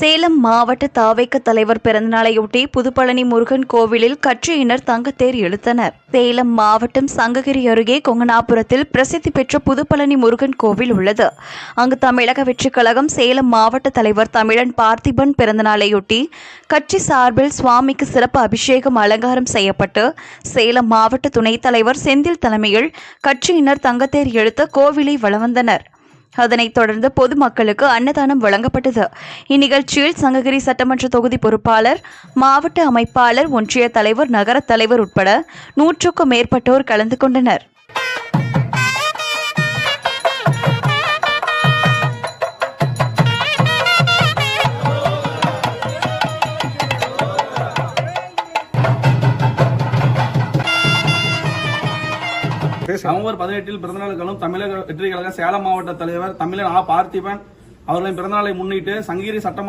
சேலம் மாவட்ட தாவைக்க தலைவர் பிறந்தநாளையொட்டி புதுப்பழனி முருகன் கோவிலில் கட்சியினர் தங்கத்தேர் இழுத்தனர். சேலம் மாவட்டம் சங்ககிரி அருகே கொங்கனாபுரத்தில் பிரசித்தி பெற்ற புதுப்பழனி முருகன் கோவில் உள்ளது. அங்கு தமிழக வெற்றிக் கழகம் சேலம் மாவட்ட தலைவர் தமிழன் பார்த்திபன் பிறந்தநாளையொட்டி கட்சி சார்பில் சுவாமிக்கு சிறப்பு அபிஷேகம் அலங்காரம் செய்யப்பட்டு சேலம் மாவட்ட துணைத் தலைவர் செந்தில் தலைமையில் கட்சியினர் தங்கத்தேர் இழுத்த கோவிலை வலம் அதனைத் தொடர்ந்து பொதுமக்களுக்கு அன்னதானம் வழங்கப்பட்டது. இந்நிகழ்ச்சியில் சங்ககிரி சட்டமன்ற தொகுதி பொறுப்பாளர் மாவட்ட அமைப்பாளர் ஒன்றிய தலைவர் நகரத் தலைவர் உட்பட நூற்றுக்கும் மேற்பட்டோர் கலந்து கொண்டனர். நவம்பர் பதினெட்டில் பிறந்தநாளுக்கான தமிழக வெற்றி கழக சேலம் மாவட்ட தலைவர் தமிழன் ஆ. பார்த்திபன் அவர்களின் பிறந்தநாளை முன்னிட்டு சங்ககிரி சட்டமன்ற